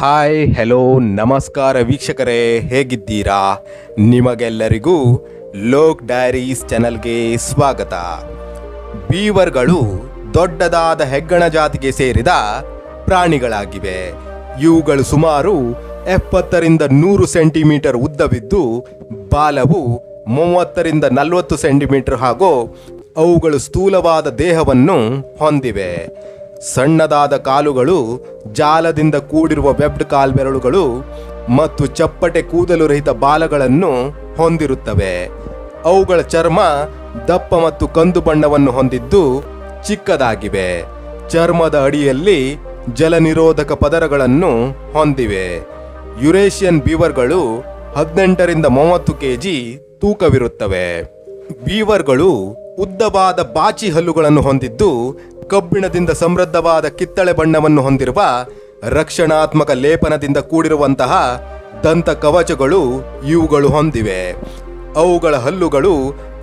Hi, hello, ನಮಸ್ಕಾರ ವೀಕ್ಷಕರೇ, ಹೇಗಿದ್ದೀರಾ? ನಿಮಗೆಲ್ಲರಿಗೂ ಲೋಕ್ ಡೈರೀಸ್ ಚಾನಲ್ಗೆ ಸ್ವಾಗತ. ಬೀವರ್ಗಳು ದೊಡ್ಡದಾದ ಹೆಗ್ಗಣ ಜಾತಿಗೆ ಸೇರಿದ ಪ್ರಾಣಿಗಳಾಗಿವೆ. ಇವುಗಳು ಸುಮಾರು ಎಪ್ಪತ್ತರಿಂದ ನೂರು ಸೆಂಟಿಮೀಟರ್ ಉದ್ದವಿದ್ದು, ಬಾಲವು ಮೂವತ್ತರಿಂದ ನಲವತ್ತು ಸೆಂಟಿಮೀಟರ್ ಹಾಗೂ ಅವುಗಳು ಸ್ಥೂಲವಾದ ದೇಹವನ್ನು ಹೊಂದಿವೆ. ಸಣ್ಣದಾದ ಕಾಲುಗಳು, ಜಾಲದಿಂದ ಕೂಡಿರುವ ವೆಬ್ಡ್ ಕಾಲ್ಬೆರಳುಗಳು ಮತ್ತು ಚಪ್ಪಟೆ ಕೂದಲು ರಹಿತ ಬಾಲಗಳನ್ನು ಹೊಂದಿರುತ್ತವೆ. ಅವುಗಳ ಚರ್ಮ ದಪ್ಪ ಮತ್ತು ಕಂದು ಬಣ್ಣವನ್ನು ಹೊಂದಿದ್ದು ಚಿಕ್ಕದಾಗಿವೆ. ಚರ್ಮದ ಅಡಿಯಲ್ಲಿ ಜಲನಿರೋಧಕ ಪದರಗಳನ್ನು ಹೊಂದಿವೆ. ಯುರೇಷಿಯನ್ ಬೀವರ್ಗಳು ಹದಿನೆಂಟರಿಂದ ಮೂವತ್ತು ಕೆಜಿ ತೂಕವಿರುತ್ತವೆ. ಬೀವರ್ಗಳು ಉದ್ದವಾದ ಬಾಚಿ ಹಲ್ಲುಗಳನ್ನು ಹೊಂದಿದ್ದು ಕಬ್ಬಿಣದಿಂದ ಸಮೃದ್ಧವಾದ ಕಿತ್ತಳೆ ಬಣ್ಣವನ್ನು ಹೊಂದಿರುವ ರಕ್ಷಣಾತ್ಮಕ ಲೇಪನದಿಂದ ಕೂಡಿರುವಂತಹ ದಂತ ಕವಚಗಳು ಇವುಗಳು ಹೊಂದಿವೆ. ಅವುಗಳ ಹಲ್ಲುಗಳು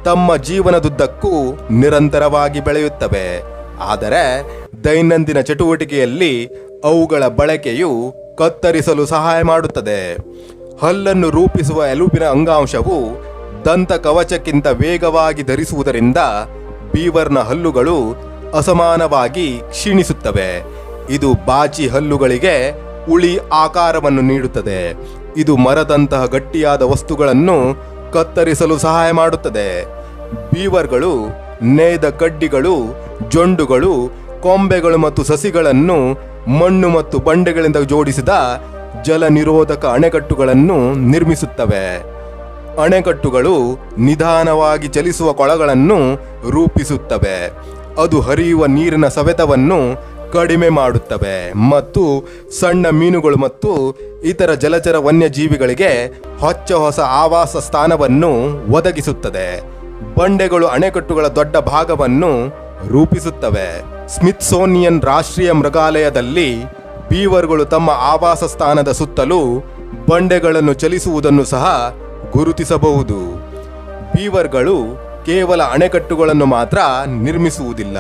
ತಮ್ಮ ಜೀವನದುದ್ದಕ್ಕೂ ನಿರಂತರವಾಗಿ ಬೆಳೆಯುತ್ತವೆ. ಆದರೆ ದೈನಂದಿನ ಚಟುವಟಿಕೆಯಲ್ಲಿ ಅವುಗಳ ಬಳಕೆಯು ಕತ್ತರಿಸಲು ಸಹಾಯ ಮಾಡುತ್ತದೆ. ಹಲ್ಲನ್ನು ರೂಪಿಸುವ ಎಲುಬಿನ ಅಂಗಾಂಶವು ದಂತ ಕವಚಕ್ಕಿಂತ ವೇಗವಾಗಿ ಧರಿಸುವುದರಿಂದ ಬೀವರ್ನ ಹಲ್ಲುಗಳು ಅಸಮಾನವಾಗಿ ಕ್ಷೀಣಿಸುತ್ತವೆ. ಇದು ಬಾಚಿ ಹಲ್ಲುಗಳಿಗೆ ಉಳಿ ಆಕಾರವನ್ನು ನೀಡುತ್ತದೆ. ಇದು ಮರದಂತಹ ಗಟ್ಟಿಯಾದ ವಸ್ತುಗಳನ್ನು ಕತ್ತರಿಸಲು ಸಹಾಯ ಮಾಡುತ್ತದೆ. ಬೀವರ್ಗಳು, ನೇಯ್ದ ಕಡ್ಡಿಗಳು, ಜೊಂಡುಗಳು, ಕೊಂಬೆಗಳು ಮತ್ತು ಸಸಿಗಳನ್ನು ಮಣ್ಣು ಮತ್ತು ಬಂಡೆಗಳಿಂದ ಜೋಡಿಸಿದ ಜಲ ನಿರೋಧಕ ಅಣೆಕಟ್ಟುಗಳನ್ನು ನಿರ್ಮಿಸುತ್ತವೆ. ಅಣೆಕಟ್ಟುಗಳು ನಿಧಾನವಾಗಿ ಚಲಿಸುವ ಕೊಳಗಳನ್ನು ರೂಪಿಸುತ್ತವೆ. ಅದು ಹರಿಯುವ ನೀರಿನ ಸವೆತವನ್ನು ಕಡಿಮೆ ಮಾಡುತ್ತವೆ ಮತ್ತು ಸಣ್ಣ ಮೀನುಗಳು ಮತ್ತು ಇತರ ಜಲಚರ ವನ್ಯಜೀವಿಗಳಿಗೆ ಹೊಚ್ಚ ಹೊಸ ಆವಾಸ ಸ್ಥಾನವನ್ನು ಒದಗಿಸುತ್ತದೆ. ಬಂಡೆಗಳು ಅಣೆಕಟ್ಟುಗಳ ದೊಡ್ಡ ಭಾಗವನ್ನು ರೂಪಿಸುತ್ತವೆ. ಸ್ಮಿತ್ಸೋನಿಯನ್ ರಾಷ್ಟ್ರೀಯ ಮೃಗಾಲಯದಲ್ಲಿ ಬೀವರ್ಗಳು ತಮ್ಮ ಆವಾಸ ಸ್ಥಾನದ ಸುತ್ತಲೂ ಬಂಡೆಗಳನ್ನು ಚಲಿಸುವುದನ್ನು ಸಹ ಗುರುತಿಸಬಹುದು. ಬೀವರ್ಗಳು ಕೇವಲ ಅಣೆಕಟ್ಟುಗಳನ್ನು ಮಾತ್ರ ನಿರ್ಮಿಸುವುದಿಲ್ಲ,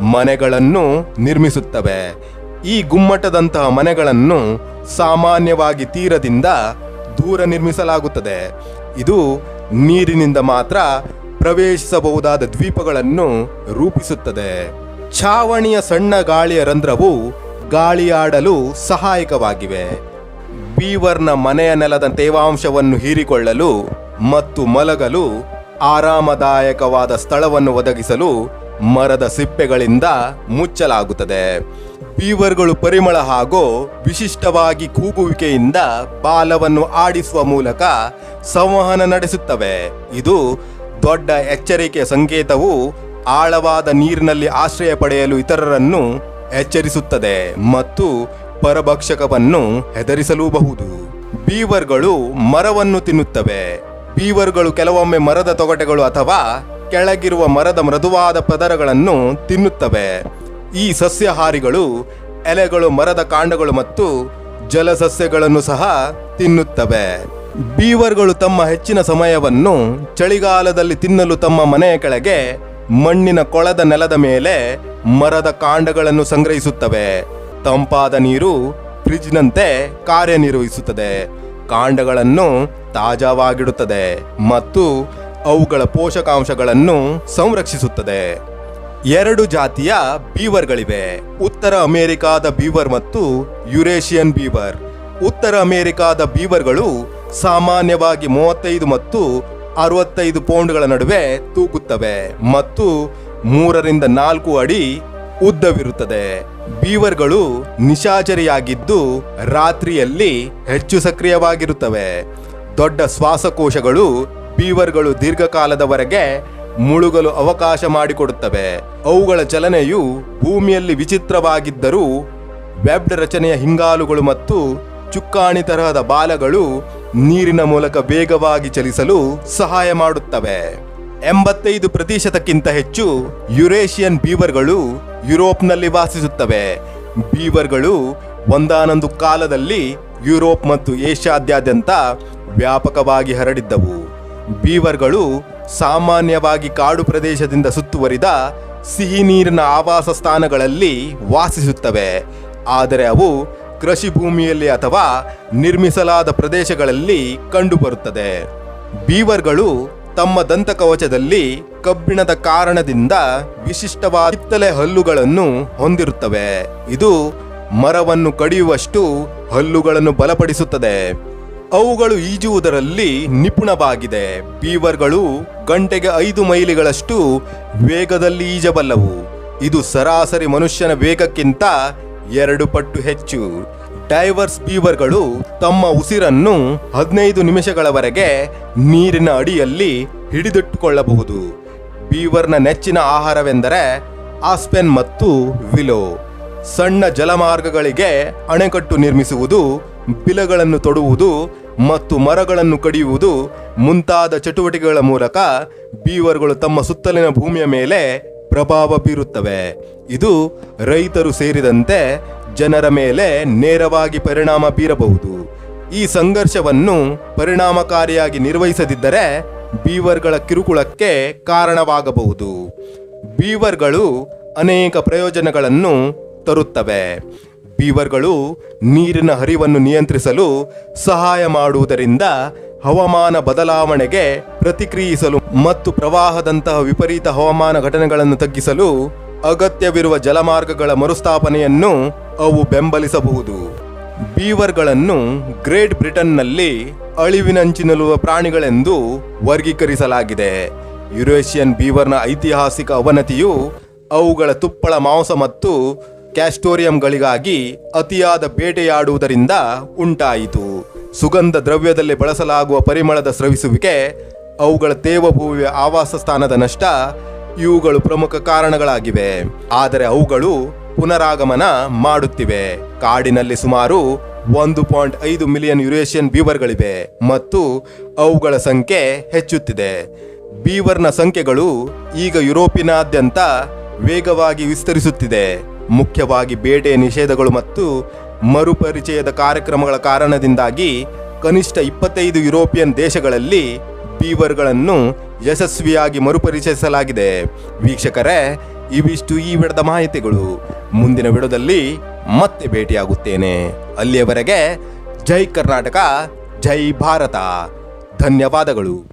ಮನೆಗಳನ್ನು ನಿರ್ಮಿಸುತ್ತವೆ. ಈ ಗುಮ್ಮಟದಂತಹ ಮನೆಗಳನ್ನು ಸಾಮಾನ್ಯವಾಗಿ ತೀರದಿಂದ ದೂರ ನಿರ್ಮಿಸಲಾಗುತ್ತದೆ. ಇದು ನೀರಿನಿಂದ ಮಾತ್ರ ಪ್ರವೇಶಿಸಬಹುದಾದ ದ್ವೀಪಗಳನ್ನು ರೂಪಿಸುತ್ತದೆ. ಛಾವಣಿಯ ಸಣ್ಣ ಗಾಳಿಯ ರಂಧ್ರವು ಗಾಳಿಯಾಡಲು ಸಹಾಯಕವಾಗಿವೆ. ಬೀವರ್ನ ಮನೆಯ ನೆಲದ ತೇವಾಂಶವನ್ನು ಹೀರಿಕೊಳ್ಳಲು ಮತ್ತು ಮಲಗಲು ಆರಾಮದಾಯಕವಾದ ಸ್ಥಳವನ್ನು ಒದಗಿಸಲು ಮರದ ಸಿಪ್ಪೆಗಳಿಂದ ಮುಚ್ಚಲಾಗುತ್ತದೆ. ಬೀವರ್ಗಳು ಪರಿಮಳ ಹಾಗೂ ವಿಶಿಷ್ಟವಾಗಿ ಕೂಗುವಿಕೆಯಿಂದ ಬಾಲವನ್ನು ಆಡಿಸುವ ಮೂಲಕ ಸಂವಹನ ನಡೆಸುತ್ತವೆ. ಇದು ದೊಡ್ಡ ಎಚ್ಚರಿಕೆಯ ಸಂಕೇತವು ಆಳವಾದ ನೀರಿನಲ್ಲಿ ಆಶ್ರಯ ಪಡೆಯಲು ಇತರರನ್ನು ಎಚ್ಚರಿಸುತ್ತದೆ ಮತ್ತು ಪರಭಕ್ಷಕವನ್ನು ಹೆದರಿಸಲೂಬಹುದು. ಬೀವರ್ಗಳು ಮರವನ್ನು ತಿನ್ನುತ್ತವೆ. ಬೀವರ್ಗಳು ಕೆಲವೊಮ್ಮೆ ಮರದ ತೊಗಟೆಗಳು ಅಥವಾ ಕೆಳಗಿರುವ ಮರದ ಮೃದುವಾದ ಪದರಗಳನ್ನು ತಿನ್ನುತ್ತವೆ. ಈ ಸಸ್ಯಾಹಾರಿಗಳು ಎಲೆಗಳು, ಮರದ ಕಾಂಡಗಳು ಮತ್ತು ಜಲಸಸ್ಯಗಳನ್ನು ಸಹ ತಿನ್ನುತ್ತವೆ. ಬೀವರ್ಗಳು ತಮ್ಮ ಹೆಚ್ಚಿನ ಸಮಯವನ್ನು ಚಳಿಗಾಲದಲ್ಲಿ ತಿನ್ನಲು ತಮ್ಮ ಮನೆಯ ಕೆಳಗೆ ಮಣ್ಣಿನ ಕೊಳದ ನೆಲದ ಮೇಲೆ ಮರದ ಕಾಂಡಗಳನ್ನು ಸಂಗ್ರಹಿಸುತ್ತವೆ. ತಂಪಾದ ನೀರು ಫ್ರಿಜ್ನಂತೆ ಕಾರ್ಯನಿರ್ವಹಿಸುತ್ತದೆ. ಕಾಂಡಗಳನ್ನು ತಾಜಾವಾಗಿಡುತ್ತದೆ ಮತ್ತು ಅವುಗಳ ಪೋಷಕಾಂಶಗಳನ್ನು ಸಂರಕ್ಷಿಸುತ್ತದೆ. ಎರಡು ಜಾತಿಯ ಬೀವರ್ಗಳಿವೆ. ಉತ್ತರ ಅಮೆರಿಕಾದ ಬೀವರ್ ಮತ್ತು ಯುರೇಷಿಯನ್ ಬೀವರ್. ಉತ್ತರ ಅಮೆರಿಕಾದ ಬೀವರ್ಗಳು ಸಾಮಾನ್ಯವಾಗಿ ಮೂವತ್ತೈದು ಮತ್ತು ಅರವತ್ತೈದು ಪೌಂಡ್ಗಳ ನಡುವೆ ತೂಗುತ್ತವೆ ಮತ್ತು ಮೂರರಿಂದ ನಾಲ್ಕು ಅಡಿ ಉದ್ದವಿರುತ್ತದೆ. ಬೀವರ್ಗಳು ನಿಶಾಚರಿಯಾಗಿದ್ದು ರಾತ್ರಿಯಲ್ಲಿ ಹೆಚ್ಚು ಸಕ್ರಿಯವಾಗಿರುತ್ತವೆ. ದೊಡ್ಡ ಶ್ವಾಸಕೋಶಗಳು ಬೀವರ್ಗಳು ದೀರ್ಘಕಾಲದವರೆಗೆ ಮುಳುಗಲು ಅವಕಾಶ ಮಾಡಿಕೊಡುತ್ತವೆ. ಅವುಗಳ ಚಲನೆಯು ಭೂಮಿಯಲ್ಲಿ ವಿಚಿತ್ರವಾಗಿದ್ದರೂ ವೆಬ್ಡ್ ರಚನೆಯ ಹಿಂಗಾಲುಗಳು ಮತ್ತು ಚುಕ್ಕಾಣಿ ತರಹದ ಬಾಲಗಳು ನೀರಿನ ಮೂಲಕ ವೇಗವಾಗಿ ಚಲಿಸಲು ಸಹಾಯ ಮಾಡುತ್ತವೆ. ಎಂಬತ್ತೈದು ಪ್ರತಿಶತಕ್ಕಿಂತ ಹೆಚ್ಚು ಯುರೇಷಿಯನ್ ಬೀವರ್ಗಳು ಯುರೋಪ್ನಲ್ಲಿ ವಾಸಿಸುತ್ತವೆ. ಬೀವರ್ಗಳು ಒಂದಾನೊಂದು ಕಾಲದಲ್ಲಿ ಯುರೋಪ್ ಮತ್ತು ಏಷ್ಯಾದ್ಯಂತ ವ್ಯಾಪಕವಾಗಿ ಹರಡಿದ್ದವು. ಬೀವರ್ಗಳು ಸಾಮಾನ್ಯವಾಗಿ ಕಾಡು ಪ್ರದೇಶದಿಂದ ಸುತ್ತುವರಿದ ಸಿಹಿ ನೀರಿನ ಆವಾಸ ಸ್ಥಾನಗಳಲ್ಲಿ ವಾಸಿಸುತ್ತವೆ. ಆದರೆ ಅವು ಕೃಷಿ ಭೂಮಿಯಲ್ಲಿ ಅಥವಾ ನಿರ್ಮಿಸಲಾದ ಪ್ರದೇಶಗಳಲ್ಲಿ ಕಂಡುಬರುತ್ತದೆ. ಬೀವರ್ಗಳು ತಮ್ಮ ದಂತಕವಚದಲ್ಲಿ ಕಬ್ಬಿಣದ ಕಾರಣದಿಂದ ವಿಶಿಷ್ಟವಾದ ಕಿತ್ತಲೆ ಹಲ್ಲುಗಳನ್ನು ಹೊಂದಿರುತ್ತವೆ. ಇದು ಮರವನ್ನು ಕಡಿಯುವಷ್ಟು ಹಲ್ಲುಗಳನ್ನು ಬಲಪಡಿಸುತ್ತದೆ. ಅವುಗಳು ಈಜುವುದರಲ್ಲಿ ನಿಪುಣವಾಗಿದೆ. ಬೀವರ್ಗಳು ಗಂಟೆಗೆ ಐದು ಮೈಲಿಗಳಷ್ಟು ವೇಗದಲ್ಲಿ ಈಜಬಲ್ಲವು. ಇದು ಸರಾಸರಿ ಮನುಷ್ಯನ ವೇಗಕ್ಕಿಂತ ಎರಡು ಪಟ್ಟು ಹೆಚ್ಚು. ಡೈವರ್ಸ್ ಬೀವರ್ಗಳು ತಮ್ಮ ಉಸಿರನ್ನು ಹದಿನೈದು ನಿಮಿಷಗಳವರೆಗೆ ನೀರಿನ ಅಡಿಯಲ್ಲಿ ಹಿಡಿದಿಟ್ಟುಕೊಳ್ಳಬಹುದು. ಬೀವರ್ನ ನೆಚ್ಚಿನ ಆಹಾರವೆಂದರೆ ಆಸ್ಪೆನ್ ಮತ್ತು ವಿಲೋ. ಸಣ್ಣ ಜಲಮಾರ್ಗಗಳಿಗೆ ಅಣೆಕಟ್ಟು ನಿರ್ಮಿಸುವುದು, ಬಿಲಗಳನ್ನು ತೊಡುವುದು ಮತ್ತು ಮರಗಳನ್ನು ಕಡಿಯುವುದು ಮುಂತಾದ ಚಟುವಟಿಕೆಗಳ ಮೂಲಕ ಬೀವರ್ಗಳು ತಮ್ಮ ಸುತ್ತಲಿನ ಭೂಮಿಯ ಮೇಲೆ ಪ್ರಭಾವ ಬೀರುತ್ತವೆ. ಇದು ರೈತರು ಸೇರಿದಂತೆ ಜನರ ಮೇಲೆ ನೇರವಾಗಿ ಪರಿಣಾಮ ಬೀರಬಹುದು. ಈ ಸಂಘರ್ಷವನ್ನು ಪರಿಣಾಮಕಾರಿಯಾಗಿ ನಿರ್ವಹಿಸದಿದ್ದರೆ ಬೀವರ್ಗಳ ಕಿರುಕುಳಕ್ಕೆ ಕಾರಣವಾಗಬಹುದು. ಬೀವರ್ಗಳು ಅನೇಕ ಪ್ರಯೋಜನಗಳನ್ನು ತರುತ್ತವೆ. ಬೀವರ್ಗಳು ನೀರಿನ ಹರಿವನ್ನು ನಿಯಂತ್ರಿಸಲು ಸಹಾಯ ಮಾಡುವುದರಿಂದ ಹವಾಮಾನ ಬದಲಾವಣೆಗೆ ಪ್ರತಿಕ್ರಿಯಿಸಲು ಮತ್ತು ಪ್ರವಾಹದಂತಹ ವಿಪರೀತ ಹವಾಮಾನ ಘಟನೆಗಳನ್ನು ತಗ್ಗಿಸಲು ಅಗತ್ಯವಿರುವ ಜಲಮಾರ್ಗಗಳ ಮರುಸ್ಥಾಪನೆಯನ್ನು ಅವು ಬೆಂಬಲಿಸಬಹುದು. ಬೀವರ್ಗಳನ್ನು ಗ್ರೇಟ್ ಬ್ರಿಟನ್ನಲ್ಲಿ ಅಳಿವಿನಂಚಿನಲ್ಲಿರುವ ಪ್ರಾಣಿಗಳೆಂದು ವರ್ಗೀಕರಿಸಲಾಗಿದೆ. ಯುರೇಷಿಯನ್ ಬೀವರ್ನ ಐತಿಹಾಸಿಕ ಅವನತಿಯು ಅವುಗಳ ತುಪ್ಪಳ ಮಾಂಸ ಮತ್ತು ಕ್ಯಾಸ್ಟೋರಿಯಂಗಳಿಗಾಗಿ ಅತಿಯಾದ ಬೇಟೆಯಾಡುವುದರಿಂದ ಉಂಟಾಯಿತು. ಸುಗಂಧ ದ್ರವ್ಯದಲ್ಲಿ ಬಳಸಲಾಗುವ ಪರಿಮಳದ ಸ್ರವಿಸುವಿಕೆ, ಅವುಗಳ ತೇವಭೂಮಿಯ ಆವಾಸ ಸ್ಥಾನದ ನಷ್ಟ ಇವುಗಳು ಪ್ರಮುಖ ಕಾರಣಗಳಾಗಿವೆ. ಆದರೆ ಅವುಗಳು ಪುನರಾಗಮನ ಮಾಡುತ್ತಿವೆ. ಕಾಡಿನಲ್ಲಿ ಸುಮಾರು ಒಂದು ಪಾಯಿಂಟ್ ಐದು ಮಿಲಿಯನ್ ಯುರೇಷಿಯನ್ ಬೀವರ್ಗಳಿವೆ ಮತ್ತು ಅವುಗಳ ಸಂಖ್ಯೆ ಹೆಚ್ಚುತ್ತಿದೆ. ಬೀವರ್ನ ಸಂಖ್ಯೆಗಳು ಈಗ ಯುರೋಪಿನಾದ್ಯಂತ ವೇಗವಾಗಿ ವಿಸ್ತರಿಸುತ್ತಿದೆ. ಮುಖ್ಯವಾಗಿ ಬೇಟೆ ನಿಷೇಧಗಳು ಮತ್ತು ಮರುಪರಿಚಯದ ಕಾರ್ಯಕ್ರಮಗಳ ಕಾರಣದಿಂದಾಗಿ ಕನಿಷ್ಠ ಇಪ್ಪತ್ತೈದು ಯುರೋಪಿಯನ್ ದೇಶಗಳಲ್ಲಿ ಬೀವರ್ಗಳನ್ನು ಯಶಸ್ವಿಯಾಗಿ ಮರುಪರಿಚಯಿಸಲಾಗಿದೆ. ವೀಕ್ಷಕರೇ, ಇವಿಷ್ಟು ಈ ವಿಡದ ಮಾಹಿತಿಗಳು. ಮುಂದಿನ ವಿಡದಲ್ಲಿ ಮತ್ತೆ ಭೇಟಿಯಾಗುತ್ತೇನೆ. ಅಲ್ಲಿಯವರೆಗೆ ಜೈ ಕರ್ನಾಟಕ, ಜೈ ಭಾರತ. ಧನ್ಯವಾದಗಳು.